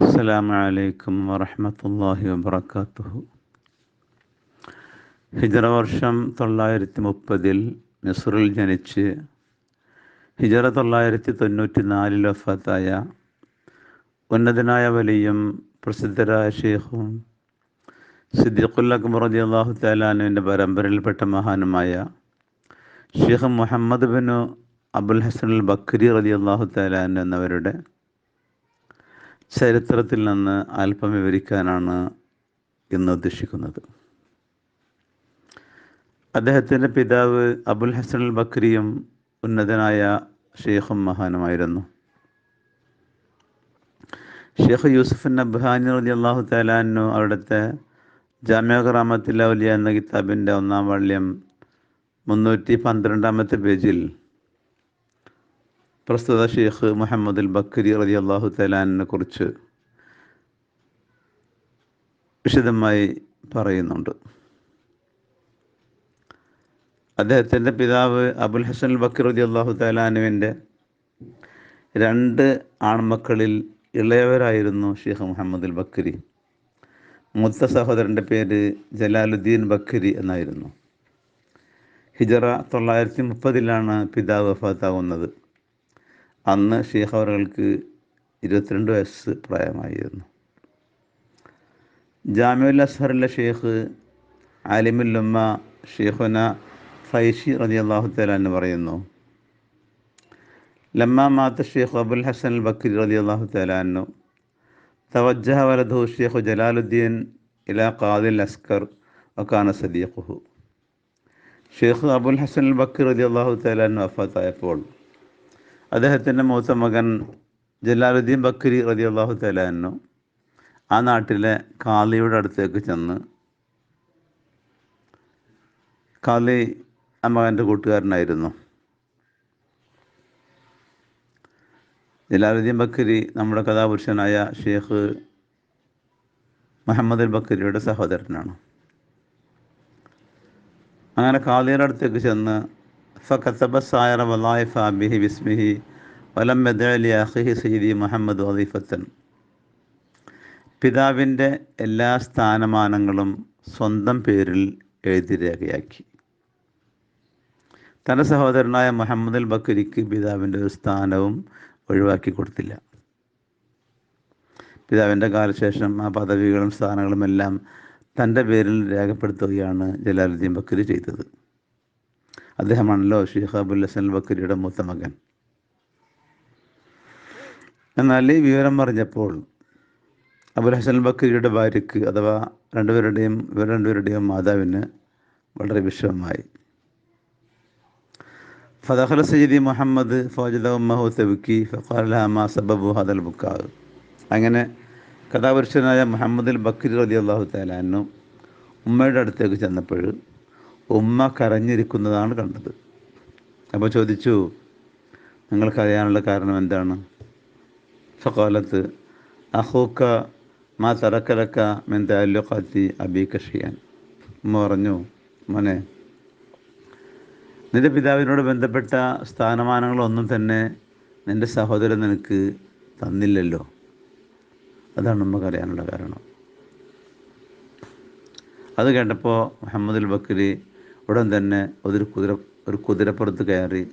അസ്സലാമു അലൈക്കും വറഹമത്തല്ലാഹി വബർക്കാത്തുഹു ഹിജറ വർഷം തൊള്ളായിരത്തി മുപ്പതിൽ മിസ്റിൽ ജനിച്ച് ഹിജറ തൊള്ളായിരത്തി തൊണ്ണൂറ്റി നാലിൽ വഫാത്തായ ഉന്നതനായ വലിയും പ്രസിദ്ധരായ ഷെയ്ഖും സിദ്ദിഖുൽ അക്ബർ റതി അള്ളാഹു താലാനുവിന്റെ പരമ്പരയിൽപ്പെട്ട മഹാനുമായ ഷെയ്ഖ് മുഹമ്മദ് ബിനു അബുൽ ഹസൻ അൽ ബക്രി അലി അള്ളാഹു താലാൻ എന്നവരുടെ ചരിത്രത്തിൽ നിന്ന് അല്പം വിവരിക്കാനാണ് ഇന്ന് ഉദ്ദേശിക്കുന്നത്. അദ്ദേഹത്തിന്റെ പിതാവ് അബുൽ ഹസൻ അൽ ബക്രിയും ഉന്നതനായ ഷെയ്ഖും മഹാനുമായിരുന്നു. ഷെയ്ഖ് യൂസുഫ് നബ്ഹാനി റലി അള്ളാഹു താലാനു അവിടുത്തെ ജാമ്യ ഗ്രാമത്തിലെ ഔലിയ എന്ന കിതാബിന്റെ ഒന്നാം വള്യം മുന്നൂറ്റി പന്ത്രണ്ടാമത്തെ പേജിൽ പ്രസ്തുത ഷെയ്ഖ് മുഹമ്മദ് അൽ ബക്കരി റലി അള്ളാഹു തലാനിനെ കുറിച്ച് വിശദമായി പറയുന്നുണ്ട്. അദ്ദേഹത്തിന്റെ പിതാവ് അബുൽ ഹസൻ അൽ ബക്കർ റതി അള്ളാഹു തലാനുവിന്റെ രണ്ട് ആൺമക്കളിൽ ഇളയവരായിരുന്നു ഷെയ്ഖ് മുഹമ്മദ് അൽ ബക്കരി മൂത്ത സഹോദരന്റെ പേര് ജലാലുദ്ദീൻ ബക്കരി എന്നായിരുന്നു. ഹിജറ തൊള്ളായിരത്തി മുപ്പതിലാണ് പിതാവ് വഫാത്താവുന്നത് അന്ന് ഷെയ്ഖ് അവർക്ക് ഇരുപത്തിരണ്ട് വയസ്സ് പ്രായമായിരുന്നു ജാമ്യുൽ അസ്ഹറിലെ ഷെയ്ഖ് ആലിമുല്ലുമ്മ ഷെയ്ഖുന ഫൈഷി റതി അള്ളാഹു തലാന്ന് പറയുന്നു ലമ്മ മാത്ത ഷെയ്ഖ് അബുൽ ഹസൻ അൽ ബക്കരി റതി അള്ളാഹു തലാന്നു توجه ولده الشيخ جلال الدين إلى قاضي الأسكر وكان صديقه ഷെയ്ഖ് അബുൽ ഹസൻ അൽ ബക്കർ റതി അള്ളാഹു തലാൻ വഫാത്തായപ്പോൾ അദ്ദേഹത്തിന്റെ മൂത്ത മകൻ ജലാലുദ്ദീൻ ബക്കരി റതി അള്ളാഹു തലാനു ആ നാട്ടിലെ കാളിയുടെ അടുത്തേക്ക് ചെന്ന് കാളി ആ മകന്റെ കൂട്ടുകാരനായിരുന്നു. ജലാലുദ്ദീൻ ബക്കരി നമ്മുടെ കഥാപുരുഷനായ ഷേഖ് മുഹമ്മദ് അൽ ബക്കരിയുടെ സഹോദരനാണ്. അങ്ങനെ കാളിയുടെ അടുത്തേക്ക് ചെന്ന് ഫക്കത്തബ السائر വലായിഫ ബിഹി ബിസ്മിഹി വലം يدع لأخيه سيدي മുഹമ്മദ് വദീഫത്തൻ പിതാവിന്റെ എല്ലാ സ്ഥാനമാനങ്ങളും സ്വന്തം പേരിൽ എഴുതി രേഖയാക്കി. തന്റെ സഹോദരനായ മുഹമ്മദ് അൽ ബക്കരിക്ക് പിതാവിന്റെ ഒരു സ്ഥാനവും ഒഴിവാക്കി കൊടുത്തില്ല. പിതാവിന്റെ കാലശേഷം ആ പദവികളും സ്ഥാനങ്ങളും എല്ലാം തന്റെ പേരിൽ രേഖപ്പെടുത്തുകയാണ് ജലാലുദ്ദീൻ ബക്കരി ചെയ്തത്. അദ്ദേഹമാണല്ലോ ഷെയ്ഖ് അബുൽ ഹസൻ ബക്കരിയുടെ മൂത്ത മകൻ. എന്നാൽ ഈ വിവരം പറഞ്ഞപ്പോൾ അബുൽ ഹസൻ ബക്കരിയുടെ ഭാര്യയ്ക്ക് അഥവാ രണ്ടുപേരുടെയും ഇവർ രണ്ടുപേരുടെയും മാതാവിന് വളരെ വിഷമമായി. ഫതഖല സയ്യിദി മുഹമ്മദ് ഫൗജദ ഉമ്മഹു തെബുക്കി ഫഖാലഹമ സബബു ഹദൽ ബുക്കാവ് അങ്ങനെ കഥാപുരുഷനായ മുഹമ്മദ് അൽ ബക്കരി റതി അള്ളാഹു തലാനും ഉമ്മയുടെ അടുത്തേക്ക് ചെന്നപ്പോൾ ഉമ്മ കരഞ്ഞിരിക്കുന്നതാണ് കണ്ടത്. അപ്പോൾ ചോദിച്ചു നിങ്ങൾക്കറിയാനുള്ള കാരണം എന്താണ്? ഫക്കാലത്ത് അഹൂക്ക മാ തറക്കലക്ക മെൻ താലുഖാത്തി അബീക്ക ഷിയാൻ ഉമ്മ പറഞ്ഞു മോനെ നിന്റെ പിതാവിനോട് ബന്ധപ്പെട്ട സ്ഥാനമാനങ്ങളൊന്നും തന്നെ നിന്റെ സഹോദരൻ നിനക്ക് തന്നില്ലല്ലോ. അതാണ് നമുക്ക് അറിയാനുള്ള കാരണം. അത് കേട്ടപ്പോൾ മുഹമ്മദ് ബക്കരി ഉടൻ തന്നെ അതൊരു കുതിര ഒരു കുതിരപ്പുറത്ത് കയറി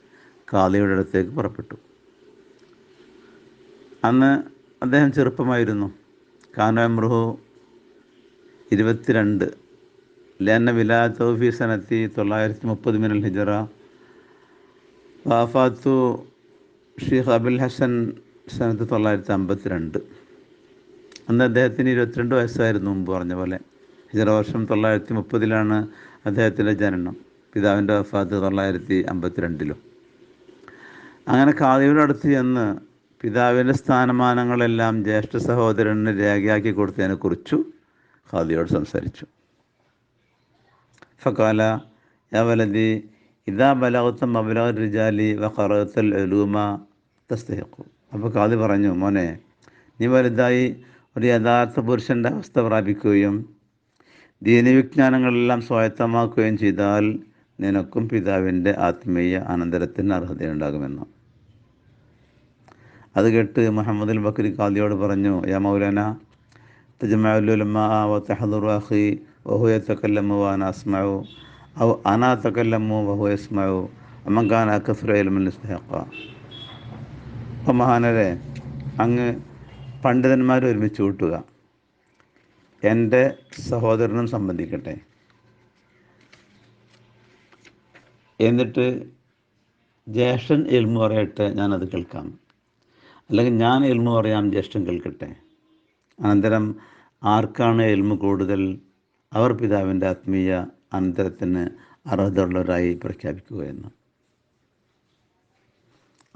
കാളിയുടെ അടുത്തേക്ക് പുറപ്പെട്ടു. അന്ന് അദ്ദേഹം ചെറുപ്പമായിരുന്നു. കാനോമൃഹു ഇരുപത്തിരണ്ട്. ലേന വിലാ തൗഫി സനത്തി തൊള്ളായിരത്തി മുപ്പത് മിനൽ ഹിജറ. വാഫാത്തു ഷീഖ് അബുൽ ഹസൻ സനത്ത് തൊള്ളായിരത്തി അമ്പത്തിരണ്ട് അന്ന് അദ്ദേഹത്തിന് ഇരുപത്തിരണ്ട് വയസ്സായിരുന്നു മുമ്പ് പറഞ്ഞ പോലെ. ഹിജറ വർഷം തൊള്ളായിരത്തി മുപ്പതിലാണ് അദ്ദേഹത്തിന്റെ ജനനം. പിതാവിന്റെ വഫാത്ത് തൊള്ളായിരത്തി അമ്പത്തിരണ്ടിലും അങ്ങനെ ഖാദിയുടെ അടുത്ത് ചെന്ന് പിതാവിന്റെ സ്ഥാനമാനങ്ങളെല്ലാം ജ്യേഷ്ഠ സഹോദരന് രേഖയാക്കി കൊടുത്തതിനെക്കുറിച്ചു ഖാദിയോട് സംസാരിച്ചു. ഫക്കാല യവലതി ഇതാ ബലകത്ത മബലക റിജാലി വഖറത്തൽ ഖറത്തൽ എലൂമ തസ്തഹിക്കു അപ്പോൾ ഖാദി പറഞ്ഞു മോനെ നീ വലുതായി ഒരു യഥാർത്ഥ പുരുഷന്റെ അവസ്ഥ പ്രാപിക്കുകയും ദീനവിജ്ഞാനങ്ങളെല്ലാം സ്വായത്തമാക്കുകയും ചെയ്താൽ നിനക്കും പിതാവിന്റെ ആത്മീയ അനന്തരത്തിന് അർഹതയുണ്ടാകുമെന്ന്. അത് കേട്ട് മുഹമ്മദ് അൽ ബക്രി ഖാദിയോട് പറഞ്ഞു യാ മൗലാന തജമാലുലമ വഹുയ തക്കല്ലമ്മു വഅന ഔ അനാ തക്കല്ലമ്മു വഹുയസ്മാവു ഇൽമൻ ഇസ്തഹഖ അപ്പോൾ മഹാനരെ അങ്ങ് പണ്ഡിതന്മാർ ഒരുമിച്ച് കൂട്ടുക. എന്റെ സഹോദരനും സംബന്ധിക്കട്ടെ. എന്നിട്ട് ജ്യേഷ്ഠൻ എൽമു പറയട്ടെ ഞാനത് കേൾക്കാം. അല്ലെങ്കിൽ ഞാൻ എൽമു പറയാം ജ്യേഷ്ഠൻ കേൾക്കട്ടെ. അനന്തരം ആർക്കാണ് എൽമു കൂടുതൽ? അവർ പിതാവിന്റെ ആത്മീയ അനന്തരത്തിന് അർഹതയുള്ളവരായി പ്രഖ്യാപിക്കുക എന്ന്.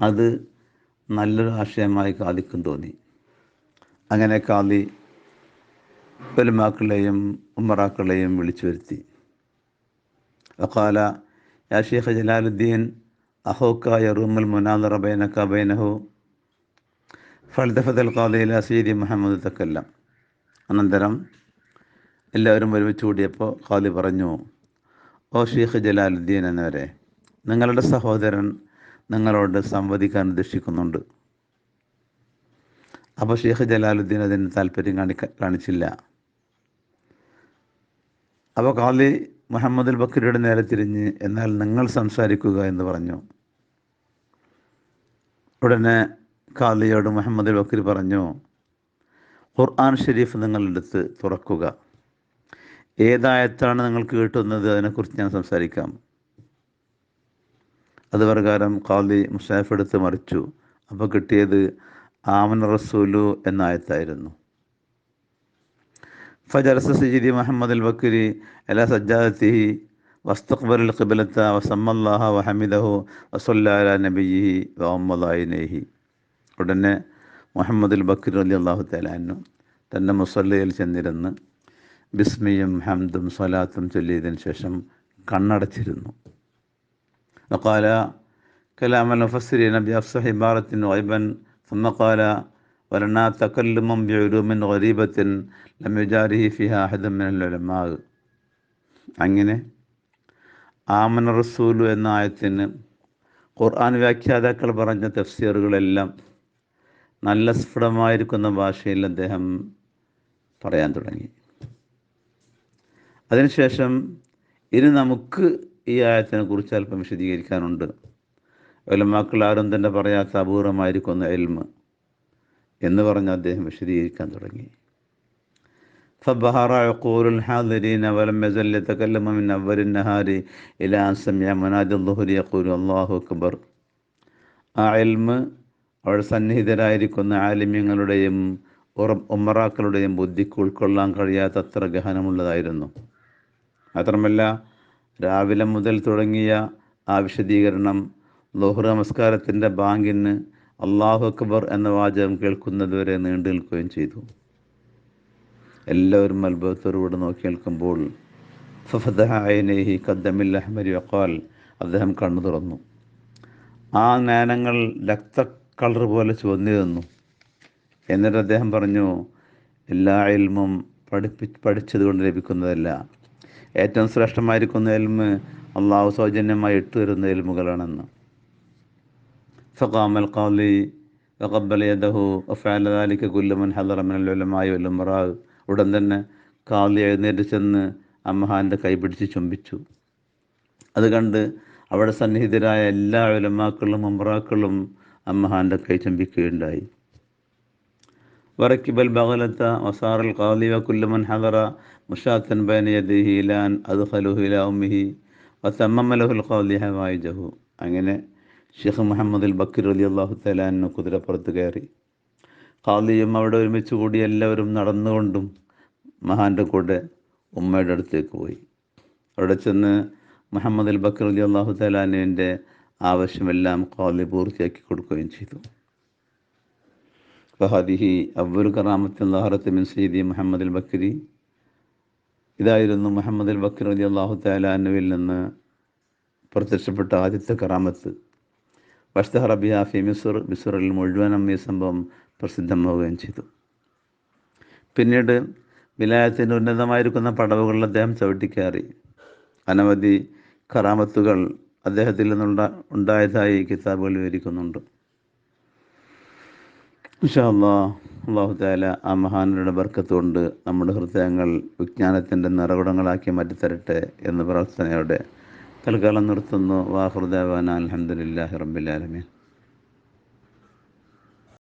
അത് നല്ലൊരു ആശയമായി കാദിക്കും തോന്നി. അങ്ങനെ കാദി പെരുമാക്കളെയും ഉമ്മറാക്കളെയും വിളിച്ചു വരുത്തി. വക്കാല യാ ഷേഖ് ജലാലുദ്ദീൻ അഹോക്ക യറൂമൽ മുനാദറ ബൈനക്ക ബൈനഹു അൽ ഖാദയിൽ സീദി മുഹമ്മദ് തക്കല്ല. അനന്തരം എല്ലാവരും ഒരുമിച്ച് കൂടിയപ്പോൾ ഖാദി പറഞ്ഞു ഓ ഷേഖ് ജലാലുദ്ദീൻ എന്നവരെ നിങ്ങളുടെ സഹോദരൻ നിങ്ങളോട് സംവദിക്കാൻ ഉദ്ദേശിക്കുന്നുണ്ട്. അപ്പോൾ ഷേഖ് ജലാലുദ്ദീൻ അതിന് താല്പര്യം കാണിക്ക കാണിച്ചില്ല. അപ്പോൾ കാലി മുഹമ്മദ് ബക്രിയുടെ ബക്കറിയുടെ നേരെ തിരിഞ്ഞ് എന്നാൽ നിങ്ങൾ സംസാരിക്കുക എന്ന് പറഞ്ഞു. ഉടനെ കാലിയോട് മുഹമ്മദ് ബക്രി പറഞ്ഞു ഖുർആൻ ഷരീഫ് നിങ്ങളെടുത്ത് തുറക്കുക. ഏതായത്താണ് നിങ്ങൾക്ക് കിട്ടുന്നത്? അതിനെക്കുറിച്ച് ഞാൻ സംസാരിക്കാം. അത് പ്രകാരം കാലി മുസാഫ് എടുത്ത് മറിച്ചു. അപ്പോൾ കിട്ടിയത് ആമൻ റസൂലു എന്ന ആയത്തായിരുന്നു. ഫജറസ സജിദി മുഹമ്മദ് അൽ ബക്കരി അല സജ്ജാദത്തിഹി വസ്തഖ്ബർ അൽ ഖിബലത്ത വസമ്മല്ലാഹ വഹമിദഹു വസല്ലാല നബിഹി വമ്മദായിനേഹി ഉടനെ മുഹമ്മദ് അൽ ബക്കർ അലി അള്ളാഹു തലാനു തൻ്റെ മുസല്ലയിൽ ചെന്നിരുന്ന് ബിസ്മിയും ഹംദും സ്വലാത്തും ചൊല്ലിയതിന് ശേഷം കണ്ണടച്ചിരുന്നു وقال كلام المفسرين بأفصح عبارة غيبا ثم قال ولنا تكلم بعلوم غريبة لم يجاره فيها أحد من العلماء അങ്ങനെ ആമന റസൂലു എന്ന ആയത്തിന് ഖുർആൻ വ്യാഖ്യാതാക്കൾ പറഞ്ഞ തഫ്സീറുകളെല്ലാം നല്ല സ്ഫുടമായിരിക്കുന്ന ഭാഷയിൽ അദ്ദേഹം പറയാൻ തുടങ്ങി അതിനുശേഷം ഇനി നമുക്ക് ഈ ആയത്തിനെ കുറിച്ച് അല്പം വിശദീകരിക്കാനുണ്ട് ഒലമാക്കൾ ആരും തന്നെ പറയാത്ത അപൂർവമായിരിക്കുന്ന എൽമ് എന്ന് പറഞ്ഞ് അദ്ദേഹം വിശദീകരിക്കാൻ തുടങ്ങി فبهر عقول الحاضرين ولم يزل يتكلم من أول النهار إلى أن سمع منادي الظهر يقول الله أكبر ആ എൽമ് അവിടെ സന്നിഹിതരായിരിക്കുന്ന ആലിമ്യങ്ങളുടെയും ഉമ്മറാക്കളുടെയും ബുദ്ധിക്ക് ഉൾക്കൊള്ളാൻ കഴിയാത്തത്ര ഗഹനമുള്ളതായിരുന്നു മാത്രമല്ല രാവിലെ മുതൽ തുടങ്ങിയ ആ വിശദീകരണം ലോഹ്റ നമസ്കാരത്തിൻ്റെ ബാങ്കിന് അള്ളാഹു അക്ബർ എന്ന വാചകം കേൾക്കുന്നതുവരെ നീണ്ടു നിൽക്കുകയും ചെയ്തു. എല്ലാവരും അത്ഭുതത്തോടുകൂടെ നോക്കി നിൽക്കുമ്പോൾ ഫഫദഹായനേഹി അഹ്മരി അദ്ദേഹം കണ്ണു തുറന്നു. ആ ജ്ഞാനങ്ങൾ രക്ത കളർ പോലെ ചുവന്നു തന്നു എന്നിട്ട് അദ്ദേഹം പറഞ്ഞു എല്ലാ ഇൽമും പഠിപ്പി പഠിച്ചത് കൊണ്ട് ലഭിക്കുന്നതല്ല. ഏറ്റവും ശ്രേഷ്ഠമായിരിക്കുന്ന എൽമ് അള്ളാഹു സൗജന്യമായി ഇട്ടു വരുന്ന എൽമുകളാണെന്ന് ഫഖാമൽ ഖാലി വഖബ്ബല യദഹു വഫഅല ദാലിക കുല്ലു മൻ ഹദറ മിനൽ ഉലമായി വൽ ഉമറാ ഉടൻ തന്നെ കാലി എഴുന്നേറ്റ് ചെന്ന് അമ്മഹാൻ്റെ കൈ പിടിച്ച് ചുംബിച്ചു അത് കണ്ട് അവിടെ സന്നിഹിതരായ എല്ലാ ഉലമാക്കളും ഉമറാക്കളും അമ്മഹാൻ്റെ കൈ ചുംബിക്കുകയുണ്ടായി وركب البغلة وصار القاضي وكل من حضر مشاة بين يديه إلى أن أدخله إلى أمه وتمم له القاضي حوائجه അങ്ങനെ ഷെയ്ഖ് മുഹമ്മദ് അൽ ബക്കർ അലി അള്ളാഹു തലാന് കുതിരപ്പുറത്ത് കയറി. ഖാദിയും അവിടെ ഒരുമിച്ച് കൂടി എല്ലാവരും നടന്നുകൊണ്ടും മഹാന്റെ കൂടെ ഉമ്മയുടെ അടുത്തേക്ക് പോയി. അവിടെ ചെന്ന് മുഹമ്മദ് അൽ ബക്കർ അലി അള്ളാഹു തലാനുവിന്റെ ആവശ്യമെല്ലാം ഖാദി പൂർത്തിയാക്കി കൊടുക്കുകയും ചെയ്തു. ഫഹദിഹി അബ്ബുൽ കറാമത്തിൽ ലഹറത്ത് മിൻ സീദി മുഹമ്മദ് അൽ ബക്കരി ഇതായിരുന്നു മുഹമ്മദ് അൽ ബക്കർ അലി അള്ളാഹു തലാനുവിൽ നിന്ന് പ്രത്യക്ഷപ്പെട്ട ആദ്യത്തെ കറാമത്ത്. വഷ്തഹ റബിയ ഫി മിസുർ മിസുറിൽ മുഴുവനും ഈ സംഭവം പ്രസിദ്ധമാവുകയും ചെയ്തു. പിന്നീട് വിലായത്തിന്റെ ഉന്നതമായിരിക്കുന്ന പടവുകളിൽ അദ്ദേഹം ചവിട്ടിക്കയറി. അനവധി കറാമത്തുകൾ അദ്ദേഹത്തിൽ നിന്നുണ്ട ഉണ്ടായതായി കിതാബുകൾ വിവരിക്കുന്നുണ്ട്. ഇൻഷാ അല്ലാ അള്ളാഹു താല ആ മഹാനരുടെ ബർക്കത്തുകൊണ്ട് നമ്മുടെ ഹൃദയങ്ങൾ വിജ്ഞാനത്തിന്റെ നിറകുടങ്ങളാക്കി മാറ്റിത്തരട്ടെ എന്ന് പ്രാർത്ഥനയോടെ തൽക്കാലം നിർത്തുന്നു. വാഹൃദേവാന അലഹമുല്ലാ റബ്ബിലാലമീൻ